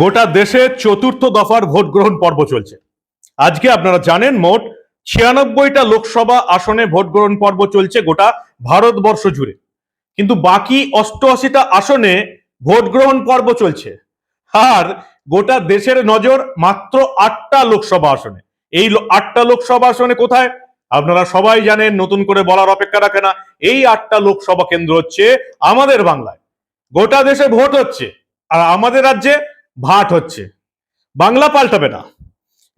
গোটা দেশে চতুর্থ দফার ভোট গ্রহণ পর্ব চলছে। আজকে আপনারা জানেন মোট ছিয়ানব্বইটা লোকসভা আসনে ভোট গ্রহণ পর্ব চলছে গোটা ভারতবর্ষ জুড়ে। কিন্তু বাকি অষ্টআশিটা আসনে ভোট গ্রহণ পর্ব চলছে। আর গোটা দেশের নজর মাত্র আটটা লোকসভা আসনে। এই আটটা লোকসভা আসনে কোথায়? আপনারা সবাই জানেন, নতুন করে বলার অপেক্ষা রাখে না, এই আটটা লোকসভা কেন্দ্র হচ্ছে আমাদের বাংলায়। গোটা দেশে ভোট হচ্ছে, আর আমাদের রাজ্যে ভাট হচ্ছে। বাংলা পাল্টাবে না।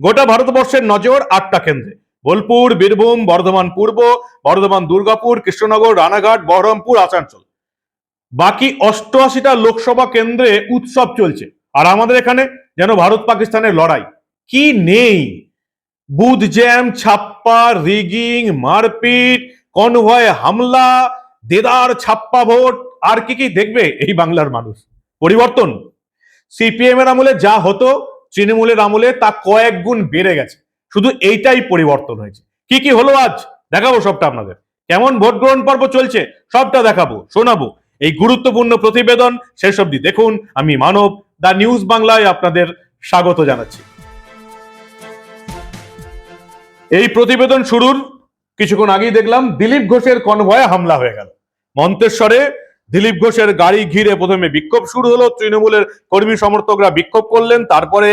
গোটা ভারতবর্ষের নজর আটটা কেন্দ্রে। বোলপুর, বীরভূম, বর্ধমান পূর্ব, বর্ধমান দুর্গাপুর, কৃষ্ণনগর, রানাঘাট, বহরমপুর, আসানসোল। বাকি অষ্টআশিটা লোকসভা কেন্দ্রে উৎসব চলছে। আর আমাদের এখানে যেন ভারত পাকিস্তানের লড়াই। কি নেই? বুথ জ্যাম, ছাপ্পা, রিগিং, মারপিট, কনভয় হামলা, দেদার ছাপ্পা ভোট, আর কি কি দেখবে এই বাংলার মানুষ? পরিবর্তন। সিপিএম এর আমলে যা হতো, তৃণমূলের আমলে তা কয়েক গুণ বেড়ে গেছে। শুধু এইটাই পরিবর্তন হয়েছে। কি কি হলো আজ? দেখাবো সবটা আপনাদের। কেমন ভোট গ্রহণ পর্ব চলছে, সবটা দেখাবো, শোনাবো। এই গুরুত্বপূর্ণ প্রতিবেদন শেষ অবধি দেখুন। আমি মানব দা নিউজ বাংলায় আপনাদের স্বাগত জানাচ্ছি। এই প্রতিবেদন শুরুর কিছুক্ষণ আগেই দেখলাম দিলীপ ঘোষের কনভয়ে হামলা হয়ে গেল। মন্তেশ্বরে দিলীপ ঘোষের গাড়ি ঘিরে প্রথমে বিক্ষোভ শুরু হলো, তৃণমূলের কর্মী সমর্থকরা বিক্ষোভ করলেন, তারপরে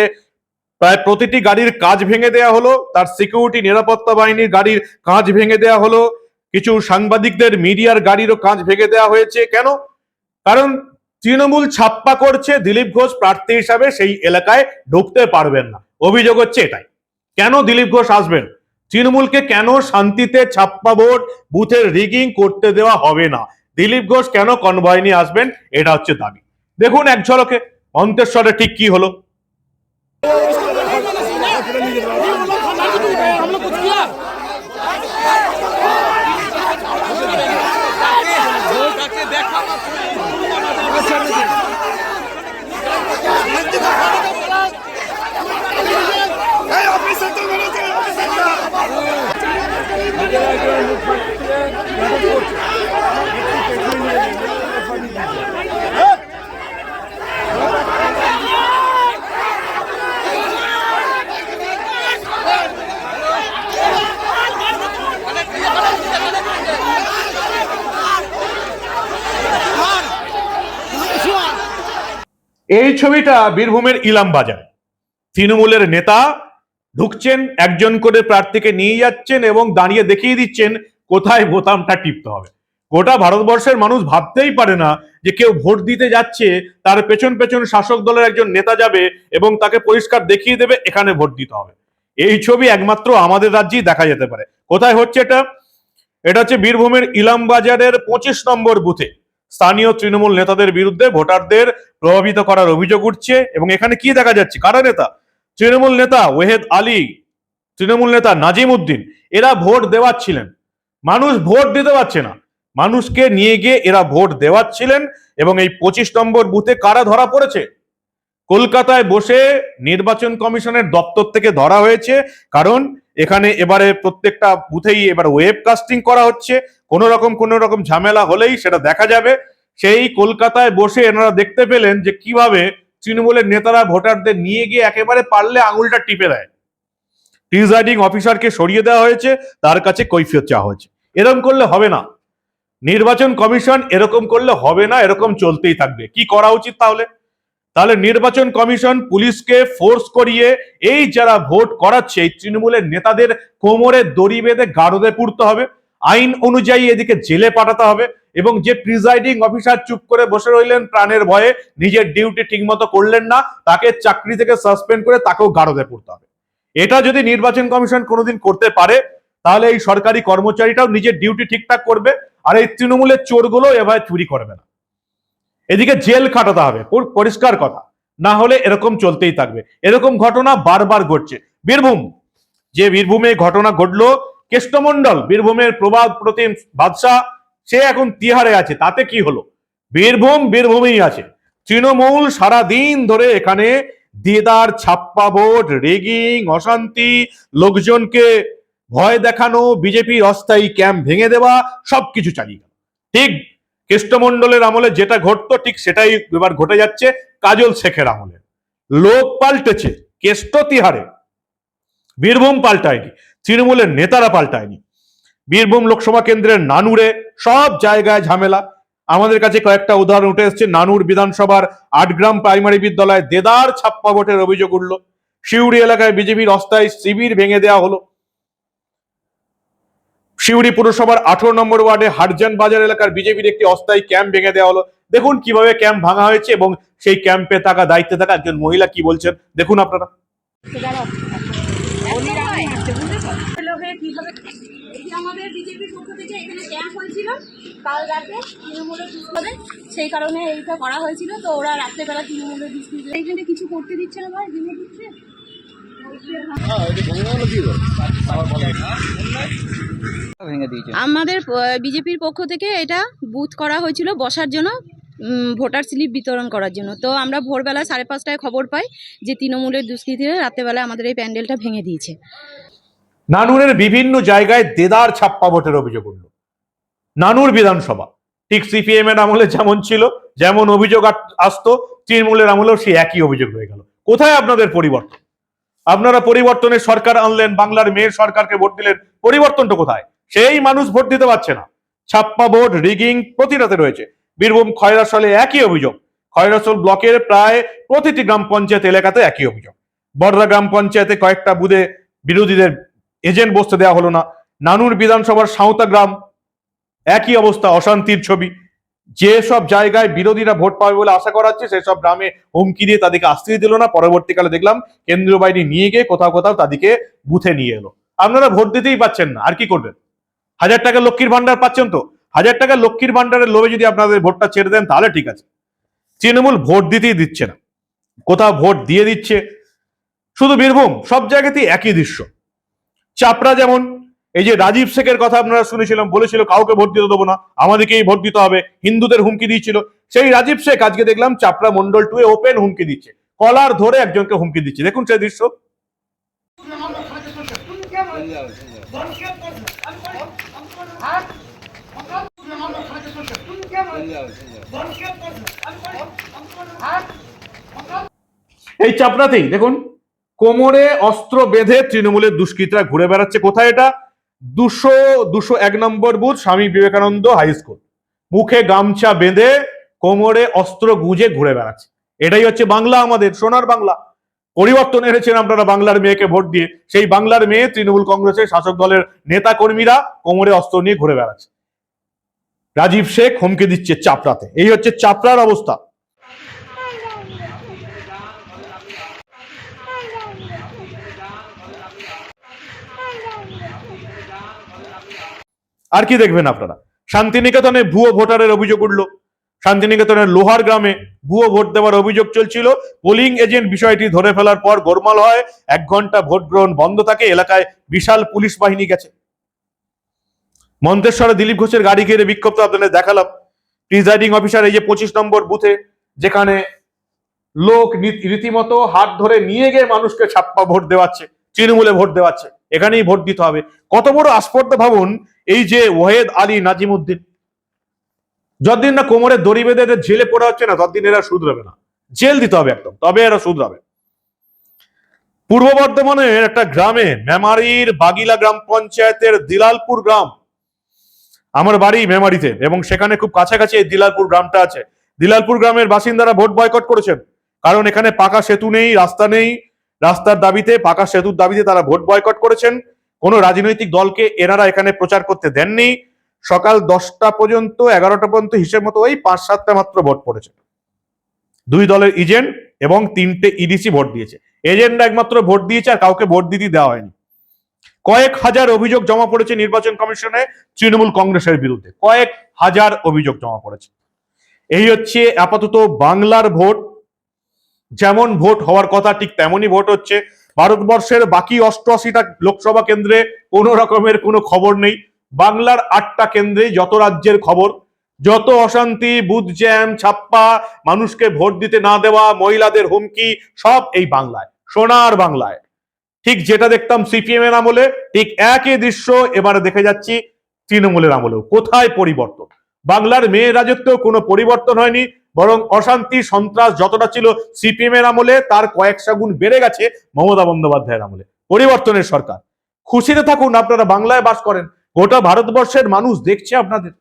প্রায় প্রতিটি গাড়ির কাজ ভেঙে দেয়া হলো, তার সিকিউরিটি নিরাপত্তা বাহিনীর গাড়ির কাজ ভেঙে দেয়া হলো, কিছু সাংবাদিকদের মিডিয়ার গাড়িরও কাজ ভেঙে দেওয়া হয়েছে। কেন? কারণ তৃণমূল ছাপ্পা করছে দিলীপ ঘোষ প্রার্থী হিসাবে সেই এলাকায় ঢুকতে পারবেন না। অভিযোগ হচ্ছে এটাই। কেন দিলীপ ঘোষ আসবেন? তৃণমূলকে কেন শান্তিতে ছাপ্পা ভোট, বুথের রিগিং করতে দেওয়া হবে না? দিলীপ ঘোষ কেন কনভয় নিয়ে আসবেন? এটা হচ্ছে দাবি। দেখুন এক ঝলকে, অন্তেশ্বরে ঠিক কি হলো? এই ছবিটা বীরভূমের ইলাম বাজার। তৃণমূলের নেতা ঢুকছেন, একজন করে প্রার্থীকে নিয়ে যাচ্ছেন এবং দাঁড়িয়ে দেখিয়ে দিচ্ছেন কোথায় বোতামটা টিপতে হবে। গোটা ভারতবর্ষের মানুষ ভাবতেই পারে না যে কেউ ভোট দিতে যাচ্ছে, তার পেছন পেছন শাসক দলের একজন নেতা যাবে এবং তাকে পরিষ্কার দেখিয়ে দেবে, এখানে ভোট দিতে হবে। এই ছবি একমাত্র আমাদের রাজ্যেই দেখা যেতে পারে। কোথায় হচ্ছে এটা? এটা হচ্ছে বীরভূমের ইলাম বাজারের পঁচিশ নম্বর বুথে। স্থানীয় তৃণমূল নেতাদের বিরুদ্ধে ভোটারদের প্রভাবিত করার অভিযোগ উঠছে এবং এখানে কি দেখা যাচ্ছে? কারা নেতা? তৃণমূল নেতা ওয়েহেদ আলী, তৃণমূল নেতা নাজিম উদ্দিন, এরা ভোট দেওয়াচ্ছিলেন। মানুষ ভোট দিতে পারছে না। মানুষকে নিয়ে গিয়ে এরা ভোট দেওয়াচ্ছিলেন এবং এই পঁচিশ নম্বর বুথে কারা ধরা পড়েছে? কলকাতায় বসে নির্বাচন কমিশনের দপ্তর থেকে ধরা হয়েছে। কারণ এখানে এবারে প্রত্যেকটা বুথেই এবার ওয়েব কাস্টিং করা হচ্ছে। কোন রকম কোন রকম ঝামেলা হলেই সেটা দেখা যাবে। সেই কলকাতায় বসে এনারা দেখতে পেলেন যে কীভাবে তৃণমূলের নেতারা ভোটারদের নিয়ে গিয়ে একেবারে পারলে আঙুলটা টিপে দেয়। প্রিজাইডিং অফিসারকে সরিয়ে দেওয়া হয়েছে, তার কাছে কৈফিয়ত চাওয়া হয়েছে। এরকম করলে হবে না। নির্বাচন কমিশন এরকম করলে হবে না, এরকম চলতেই থাকবে। কি করা উচিত তাহলে? তাহলে নির্বাচন কমিশন পুলিশকে ফোর্স করিয়ে এই যারা ভোট করাচ্ছে, এই তৃণমূলের নেতাদের কোমরে দড়ি বেঁধে গারদে পুড়তে হবে। আইন অনুযায়ী এদিকে জেলে পাঠাতে হবে এবং যে প্রিজাইডিং অফিসার চুপ করে বসে রইলেন প্রাণের ভয়ে, নিজের ডিউটি ঠিকমতো করলেন না, তাকে চাকরি থেকে সাসপেন্ড করে তাকেও গারদে পড়তে হবে। এটা যদি নির্বাচন কমিশন কোনোদিন করতে পারে, তাহলে এই সরকারি কর্মচারীটাও নিজের ডিউটি ঠিকঠাক করবে, আর এই তৃণমূলের চোরগুলো এভাবে চুরি করবে না। এদিকে জেল খাটাতে হবে। পুর- পরিষ্কার কথা। না হলে এরকম চলতেই থাকবে। এরকম ঘটনা বারবার ঘটছে। বীরভূম, যে বীরভূমে ঘটনা ঘটলো কেষ্টমন্ডল বীরভূমের প্রবাদ প্রতিম বাদশাহ, সে এখন তিহারে আছে। তাতে কি হলো? বীরভূম, বীরভূমেই আছে। তৃণমূল সারা দিন ধরে এখানে দেদার ছাপ্পা ভোট, রেগিং, অশান্তি, লোকজনকে ভয় দেখানো, বিজেপির অস্থায়ী ক্যাম্প ভেঙে দেওয়া, সবকিছু চালিয়ে গেল। ঠিক কেষ্টমণ্ডলের আমলে যেটা ঘটতো ঠিক সেটাই এবার ঘটে যাচ্ছে, কাজল শেখের আমলে। লোক পাল্টেছে, কেষ্ট তিহারে। বীরভূম পাল্টায়নি, তৃণমূলের নেতারা পাল্টায়নি। বীরভূম লোকসভা কেন্দ্রের নানুরে, সব জায়গায় ঝামেলা। আমাদের কাছে কয়েকটা উদাহরণ উঠে এসছে, নানুর বিধানসভার আটগ্রাম প্রাইমারি বিদ্যালয়ে দেদার ছাপ্পা ভোটের অভিযোগ উঠল। শিউড়ি এলাকায় বিজেপির অস্থায়ী শিবির ভেঙে দেওয়া হলো। শিউড়ি পুরসভার আঠারো নম্বর ওয়ার্ডে হাটজান বাজার এলাকার বিজেপির একটি অস্থায়ী ক্যাম্প ভেঙে দেওয়া হলো। দেখুন কীভাবে ক্যাম্প ভাঙা হয়েছে এবং সেই ক্যাম্পে থাকা, দায়িত্বে থাকা একজন মহিলা কি বলছেন? দেখুন আপনারা। এখানে সেই কারণে এইটা করা হয়েছিল, তো ওরা রাত্রেবেলা তৃণমূলের দুষ্কৃতদের এইখানে কিছু করতে দিচ্ছে না ভাই ভেঙে দিচ্ছে আমাদের বিজেপির পক্ষ থেকে এটা বুথ করা হয়েছিল বসার জন্য ভোটার স্লিপ বিতরণ করার জন্য। তো আমরা ভোরবেলা সাড়ে পাঁচটায় খবর পাই যে তৃণমূলের দুষ্কৃতীরা রাত্রেবেলা আমাদের এই প্যান্ডেলটা ভেঙে দিয়েছে। নানুরের বিভিন্ন জায়গায় দেদার ছাপ্পা ভোটের অভিযোগ উঠল। নানুর বিধানসভা, ঠিক সিপিএম এর আমলে যেমন ছিল, যেমন অভিযোগ আসতো, তৃণমূলের আমলেও সেই একই অভিযোগ হয়ে গেল। কোথায় আপনাদের পরিবর্তন? আপনারা পরিবর্তনের সরকার আনলেন, বাংলার মেয়ের সরকারকে ভোট দিলেন, পরিবর্তনটা কোথায়? সেই মানুষ ভোট দিতে পারছে না। ছাপ্পা ভোট, রিগিং প্রতিরাতে রয়েছে। বীরভূম খয়রাসলে একই অভিযোগ। খয়রাসল ব্লকের প্রায় প্রতিটি গ্রাম পঞ্চায়েত এলাকাতে একই অভিযোগ। বড়রা গ্রাম পঞ্চায়েতে কয়েকটা বুধে বিরোধীদের এজেন্ট বসতে দেওয়া হলো না। নানুর বিধানসভার সাঁওতা গ্রাম, একই অবস্থা, অশান্তির ছবি। যেসব জায়গায় বিরোধীরা ভোট পাবে বলে আশা করা হচ্ছে সেসব গ্রামে হুমকি দিয়ে তাদেরকে আসতে দিল না। পরবর্তীকালে দেখলাম কেন্দ্রীয় বাহিনী নিয়ে গিয়ে কোথাও কোথাও তাদেরকে বুথে নিয়ে এলো। আপনারা ভোট দিতেই পাচ্ছেন না, আর কি করবেন? হাজার টাকা লক্ষ্মীর ভান্ডার পাচ্ছেন তো? হাজার টাকা লক্ষ্মীর ভান্ডারের লোভে যদি আপনাদের ভোটটা ছেড়ে দেন, তাহলে ঠিক আছে। তৃণমূল ভোট দিতেই দিচ্ছে না। কোথাও ভোট দিয়ে দিচ্ছে। শুধু বীরভূম, সব জায়গাতেই একই দৃশ্য। চাপড়া যেমন এই যে রাজীব শেখের কথা আপনারা শুনেছিলাম, বলেছিল, কাউকে ভোট দিতে দেবো না, আমাদেরকেই ভোট দিতে হবে, হিন্দুদের হুমকি দিয়েছিল। সেই রাজীব শেখ আজকে দেখলাম চাপড়া মন্ডল টু ওপেন হুমকি দিচ্ছে। কলার ধরে একজনকে হুমকি দিচ্ছে। দেখুন সেই দৃশ্য। এই চাপড়াতেই, দেখুন, কোমরে অস্ত্র বেঁধে তৃণমূলের দুষ্কৃতীরা ঘুরে বেড়াচ্ছে। কোথায় এটা? দুশো দুশো এক নম্বর booth Swami Vivekananda high school. মুখে গামছা বেঁধে কোমরে অস্ত্র গুঁজে ঘুরে বেড়াচ্ছে। এটাই হচ্ছে বাংলা আমাদের, সোনার বাংলা। পরিবর্তন এনেছেন আপনারা বাংলার মেয়েকে ভোট দিয়ে। সেই বাংলার মেয়ে তৃণমূল কংগ্রেসের শাসক দলের নেতা কর্মীরা কোমরে অস্ত্র নিয়ে ঘুরে বেড়াচ্ছে। রাজীব শেখ হুমকি দিচ্ছে চাপড়াতে। এই হচ্ছে চাপড়ার অবস্থা। আর কি দেখবেন আপনারা? শান্তিনিকেতনে ভুয়ো ভোটারের অভিযোগ উঠল। শান্তিনিকেতনের লোহার গ্রামে ভুয়ো ভোট দেওয়ার অভিযোগ চলছিল। পোলিং এজেন্ট বিষয়টি ধরে ফেলার পর গোলমাল হয়। এক ঘণ্টা ভোট গ্রহণ বন্ধ থাকে, এলাকায় বিশাল পুলিশ বাহিনী গেছে। মন্তেশ্বরে দিলীপ ঘোষের গাড়ি ঘিরে বিক্ষোভ আপনাদের দেখালাম। প্রিজাইডিং অফিসার এই যে পঁচিশ নম্বর বুথে, যেখানে লোক রীতিমতো হাত ধরে নিয়ে গিয়ে মানুষকে ছাপ্পা ভোট দেওয়াচ্ছে, তৃণমূলে ভোট দেওয়াচ্ছে। এখানেই ভোট দিতে হবে। কত বড় আস্পর্ধা ভাবুন এই যে ওহেদ আলী নাজিমুদ্দিন। যতদিন না কোমরে দড়ি বেঁধে এদের জেলে পড়া হচ্ছে না, ততদিন এরা শুধরাবে না। জেল দিতে হবে একদম, তবে এরা শুধরাবে। পূর্ব বর্ধমানের একটা গ্রামে, মেমারির বাগিলা গ্রাম পঞ্চায়েতের দিলালপুর গ্রাম। আমার বাড়ি মেমারিতে এবং সেখানে খুব কাছাকাছি এই দিলালপুর গ্রামটা আছে। দিলালপুর গ্রামের বাসিন্দারা ভোট বয়কট করেছেন। কারণ এখানে পাকা সেতু নেই, রাস্তা নেই রাস্তার দাবিতে, পাকা সেতুর দাবিতে তারা ভোট বয়কট করেছেন। কোনো রাজনৈতিক দলকে এনারা এখানে প্রচার করতে দেননি। সকাল দশটা পর্যন্ত, এগারোটা পর্যন্ত হিসেব মতো ওই পাঁচ সাতটা মাত্র ভোট পড়েছে। দুই দলের এজেন্ট এবং তিনটে ইডিসি ভোট দিয়েছে। এজেন্ট একমাত্র ভোট দিয়েছে আর কাউকে ভোট দিতে দেওয়া হয়নি। কয়েক হাজার অভিযোগ জমা পড়েছে নির্বাচন কমিশনে তৃণমূল কংগ্রেসের বিরুদ্ধে। কয়েক হাজার অভিযোগ জমা পড়েছে। এই হচ্ছে আপাতত বাংলার ভোট। যেমন ভোট হওয়ার কথা, ঠিক তেমনই ভোট হচ্ছে। ভারতবর্ষের বাকি অষ্টআশিটা লোকসভা কেন্দ্রে কোনো রকমের কোনো খবর নেই। বাংলার আটটা কেন্দ্রে যত রাজ্যের খবর, যত অশান্তি, বুথ জ্যাম, ছাপ্পা, মানুষকে ভোট দিতে না দেওয়া, মহিলাদের হুমকি, সব এই বাংলায়, সোনার বাংলায়। ঠিক যেটা দেখতাম সিপিএম এর আমলে, ঠিক একই দৃশ্য এবারে দেখে যাচ্ছি তৃণমূলের আমলেও। কোথায় পরিবর্তন? বাংলার মেয়ে রাজত্বেও কোনো পরিবর্তন হয়নি। বরং অশান্তি, সন্ত্রাস যতটা ছিল সিপিএম এর আমলে, তার কয়েকশো গুণ বেড়ে গেছে মমতা বন্দ্যোপাধ্যায়ের আমলে। পরিবর্তনের সরকার। খুশিতে থাকুন, আপনারা বাংলায় বাস করেন। গোটা ভারতবর্ষের মানুষ দেখছে আপনাদের।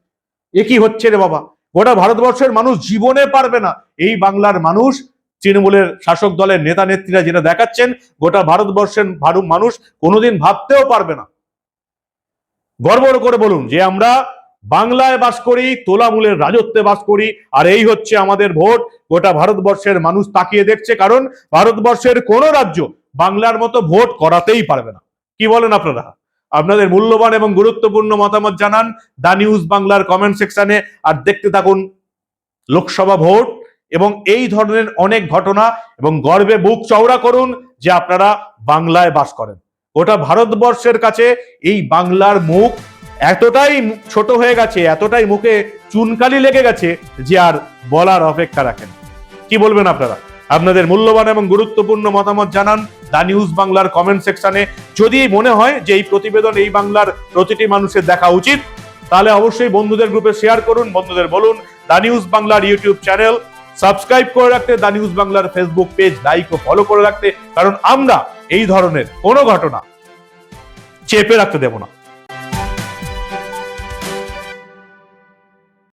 এ কি হচ্ছে রে বাবা? গোটা ভারতবর্ষের মানুষ জীবনে পারবে না। এই বাংলার মানুষ, তৃণমূলের শাসক দলের নেতা নেত্রীরা যেটা দেখাচ্ছেন, গোটা ভারতবর্ষের ভারত মানুষ কোনোদিন ভাবতেও পারবে না। গর্ব করে বলুন যে আমরা বাংলায় বাস করি, তোলামূলের রাজত্বে বাস করি, আর এই হচ্ছে আমাদের ভোট। গোটা ভারতবর্ষের মানুষ তাকিয়ে দেখছে, কারণ ভারতবর্ষের কোন রাজ্য বাংলার মতো ভোট করাতেই পারবে না। কি বলেন আপনারা? আপনাদের মূল্যবান এবং গুরুত্বপূর্ণ মতামত জানান দা নিউজ বাংলার কমেন্ট সেকশনে, আর দেখতে থাকুন লোকসভা ভোট এবং এই ধরনের অনেক ঘটনা এবং গর্বে বুক চওড়া করুন যে আপনারা বাংলায় বাস করেন। গোটা ভারতবর্ষের কাছে এই বাংলার মুখ এতটাই ছোট হয়ে গেছে, এতটাই মুখে চুনকালি লেগে গেছে যে আর বলার অপেক্ষা রাখেন। কি বলবেন আপনারা? আপনাদের মূল্যবান এবং গুরুত্বপূর্ণ মতামত জানান দা নিউজ বাংলার কমেন্ট সেকশনে। যদি মনে হয় যে এই প্রতিবেদন, এই বাংলার প্রতিটি মানুষের দেখা উচিত, তাহলে অবশ্যই বন্ধুদের গ্রুপে শেয়ার করুন, বন্ধুদের বলুন। দা নিউজ বাংলার ইউটিউব চ্যানেল, সাবস্ক্রাইব করে রাখতে দা নিউজ বাংলার ফেসবুক পেজ লাইক ও ফলো করে রাখতে, কারণ আমরা এই ধরনের কোনো ঘটনা চেপে রাখতে দেব না।